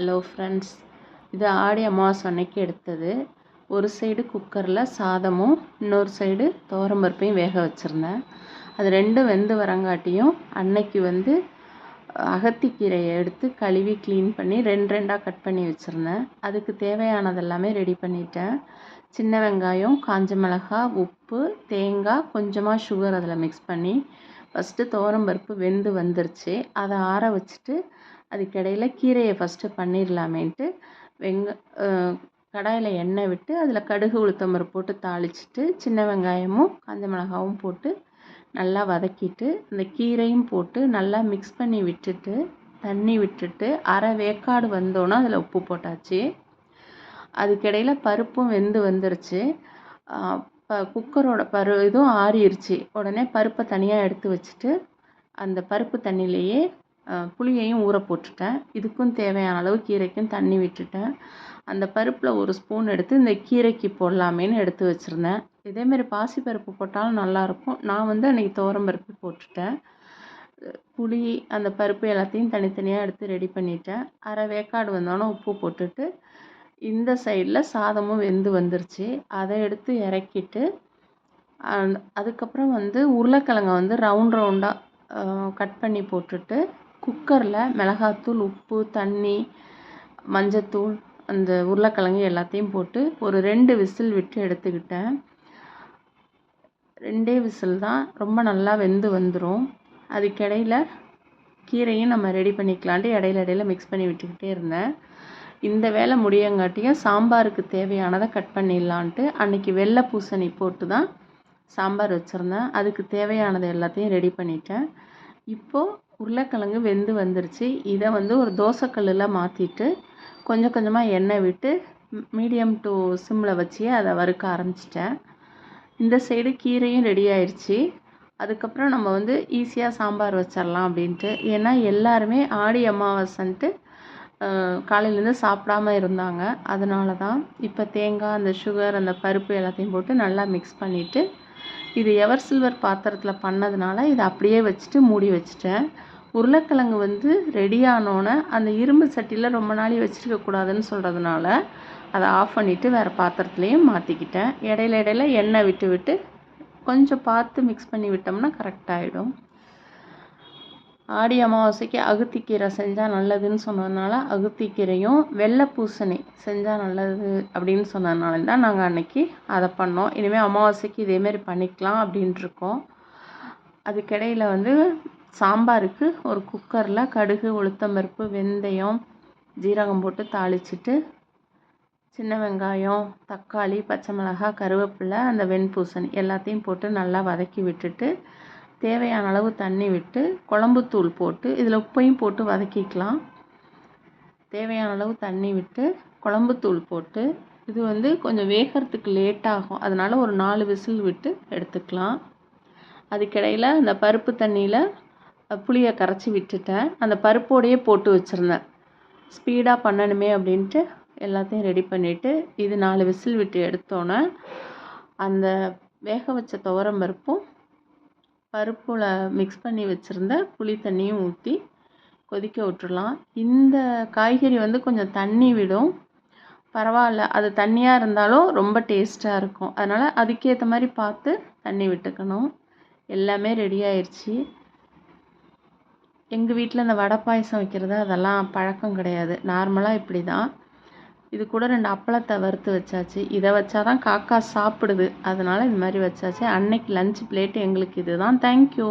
Hello friends இது ஆடி அமாவாசை அன்னைக்கு எடுத்தது. ஒரு சைடு குக்கரில் சாதமும் இன்னொரு சைடு தோரம்பருப்பையும் வேக வச்சுருந்தேன். அது ரெண்டும் வெந்து வரங்காட்டியும் அன்னைக்கு வந்து அகத்திக்கீரையை எடுத்து கழுவி க்ளீன் பண்ணி ரெண்டு ரெண்டாக கட் பண்ணி வச்சுருந்தேன். அதுக்கு தேவையானது எல்லாமே ரெடி பண்ணிட்டேன். சின்ன வெங்காயம் காஞ்ச மிளகா உப்பு தேங்காய் கொஞ்சமாக சுகர் அதில் மிக்ஸ் பண்ணி ஃபஸ்ட்டு துவரம்பருப்பு வெந்து வந்துருச்சு. அதை ஆற வச்சுட்டு அதுக்கிடையில் கீரையை ஃபஸ்ட்டு பண்ணிடலாமேன்ட்டு வெங்க கடாயில் எண்ணெய் விட்டு அதில் கடுகு உளுத்தம்பருப்பு போட்டு தாளிச்சிட்டு சின்ன வெங்காயமும் காஞ்ச மிளகாவும் போட்டு நல்லா வதக்கிட்டு இந்த கீரையும் போட்டு நல்லா மிக்ஸ் பண்ணி விட்டுட்டு தண்ணி விட்டுட்டு அரை வேக்காடு வந்தோன்னே அதில் உப்பு போட்டாச்சு. அதுக்கிடையில் பருப்பும் வெந்து வந்துருச்சு. ப குக்கரோட பரு இதுவும் ஆறிடுச்சு உடனே பருப்பை தனியாக எடுத்து வச்சுட்டு அந்த பருப்பு தண்ணியிலையே புளியையும் ஊற போட்டுட்டேன். இதுக்கும் தேவையான அளவு கீரைக்கும் தண்ணி விட்டுட்டேன். அந்த பருப்பில் ஒரு ஸ்பூன் எடுத்து இந்த கீரைக்கு போடலாமேன்னு எடுத்து வச்சுருந்தேன். இதேமாரி பாசிப்பருப்பு போட்டாலும் நல்லாயிருக்கும் நான் வந்து அன்றைக்கி பருப்பு போட்டுட்டேன். புளி அந்த பருப்பு எல்லாத்தையும் தனித்தனியாக எடுத்து ரெடி பண்ணிட்டேன். அரை வேக்காடு வந்தோன்னே உப்பு போட்டுட்டு இந்த சைடில் சாதமும் வெந்து வந்துருச்சு. அதை எடுத்து இறக்கிட்டு அதுக்கப்புறம் வந்து உருளைக்கிழங்க வந்து ரவுண்ட் ரவுண்டாக கட் பண்ணி போட்டுட்டு குக்கரில் மிளகாத்தூள் உப்பு தண்ணி மஞ்சத்தூள் அந்த உருளைக்கிழங்கு எல்லாத்தையும் போட்டு ஒரு ரெண்டு விசில் விட்டு எடுத்துக்கிட்டேன். ரெண்டே விசில் தான் ரொம்ப நல்லா வெந்து வந்துடும் அதுக்கிடையில் கீரையும் நம்ம ரெடி பண்ணிக்கலான்ட்டு இடையில இடையில மிக்ஸ் பண்ணி விட்டுக்கிட்டே இருந்தேன். இந்த வேலை முடியங்காட்டியும் சாம்பாருக்கு தேவையானதை கட் பண்ணிடலான்ட்டு அன்றைக்கி வெள்ளை பூசணி போட்டு தான் சாம்பார் வச்சுருந்தேன். அதுக்கு தேவையானது எல்லாத்தையும் ரெடி பண்ணிட்டேன். இப்போது உருளைக்கிழங்கு வெந்து வந்துருச்சு. இதை வந்து ஒரு தோசைக்கல்லில் மாற்றிட்டு கொஞ்சம் கொஞ்சமாக எண்ணெய் விட்டு மீடியம் டு சிம்மில் வச்சு அதை வறுக்க ஆரம்பிச்சிட்டேன். இந்த சைடு கீரையும் ரெடி ஆயிடுச்சு அதுக்கப்புறம் நம்ம வந்து ஈஸியாக சாம்பார் வச்சிடலாம் அப்படின்ட்டு. ஏன்னா எல்லாருமே ஆடி அமாவாசைன்ட்டு காலையிலேருந்து சாப்பிடாம இருந்தாங்க. அதனால தான் இப்போ தேங்காய் அந்த சுகர் அந்த பருப்பு எல்லாத்தையும் போட்டு நல்லா மிக்ஸ் பண்ணிவிட்டு இது எவர் சில்வர் பாத்திரத்தில் பண்ணதுனால இதை அப்படியே வச்சுட்டு மூடி வச்சுட்டேன். உருளைக்கிழங்கு வந்து ரெடி ஆனோடனே அந்த இரும்பு சட்டியில் ரொம்ப நாளைக்கு வச்சுருக்க கூடாதுன்னு சொல்கிறதுனால அதை ஆஃப் பண்ணிவிட்டு வேறு பாத்திரத்துலேயும் மாற்றிக்கிட்டேன் இடையில இடையில எண்ணெய் விட்டு விட்டு கொஞ்சம் பார்த்து மிக்ஸ் பண்ணி விட்டோம்னா கரெக்டாகிடும் ஆடி அமாவாசைக்கு அகுத்திக்கீரை செஞ்சால் நல்லதுன்னு சொன்னதுனால அகுத்திக்கீரையும் வெள்ளை பூசணி செஞ்சால் நல்லது அப்படின்னு சொன்னதுனால தான் நாங்கள் அன்றைக்கி அதை பண்ணோம். இனிமேல் அமாவாசைக்கு இதேமாரி பண்ணிக்கலாம் அப்படின்ட்டுருக்கோம் அதுக்கிடையில் வந்து சாம்பாருக்கு ஒரு குக்கரில் கடுகு உளுத்தம்பருப்பு வெந்தயம் ஜீரகம் போட்டு தாளிச்சிட்டு சின்ன வெங்காயம் தக்காளி பச்சை மிளகாய் கருவேப்பிலை அந்த வெண்பூசணி எல்லாத்தையும் போட்டு நல்லா வதக்கி விட்டுட்டு தேவையான அளவு தண்ணி விட்டு குழம்புத்தூள் போட்டு இதில் உப்பையும் போட்டு வதக்கிக்கலாம். தேவையான அளவு தண்ணி விட்டு குழம்புத்தூள் போட்டு இது வந்து கொஞ்சம் வேகிறதுக்கு லேட் ஆகும். அதனால் ஒரு நாலு விசில் விட்டு எடுத்துக்கலாம். அதுக்கிடையில் அந்த பருப்பு தண்ணியில் புளியை கரைச்சி விட்டுட்டேன். அந்த பருப்போடையே போட்டு வச்சுருந்தேன். ஸ்பீடாக பண்ணணுமே அப்படின்ட்டு எல்லாத்தையும் ரெடி பண்ணிவிட்டு இது நாலு விசில் விட்டு எடுத்தோன்னே அந்த வேக வச்ச துவரம் பருப்பும் பருப்பில் மிக்ஸ் பண்ணி வச்சுருந்த புளி தண்ணியும் ஊற்றி கொதிக்க விட்டுடலாம் இந்த காய்கறி வந்து கொஞ்சம் தண்ணி விடும். பரவாயில்ல. அது தண்ணியாக இருந்தாலும் ரொம்ப டேஸ்ட்டாக இருக்கும். அதனால் அதுக்கேற்ற மாதிரி பார்த்து தண்ணி விட்டுக்கணும். எல்லாமே ரெடி ஆயிடுச்சு எங்கள் வீட்டில் இந்த வடை பாயசம் வைக்கிறது அதெல்லாம் பழக்கம் கிடையாது. நார்மலாக இப்படி தான் இது கூட ரெண்டு அப்பளத்தை வறுத்து வச்சாச்சு. இதை வச்சா தான் காக்கா சாப்பிடுது. அதனால் இது மாதிரி வச்சாச்சு. அன்னைக்கு லஞ்ச் பிளேட் எங்களுக்கு இது தான் தேங்க்யூ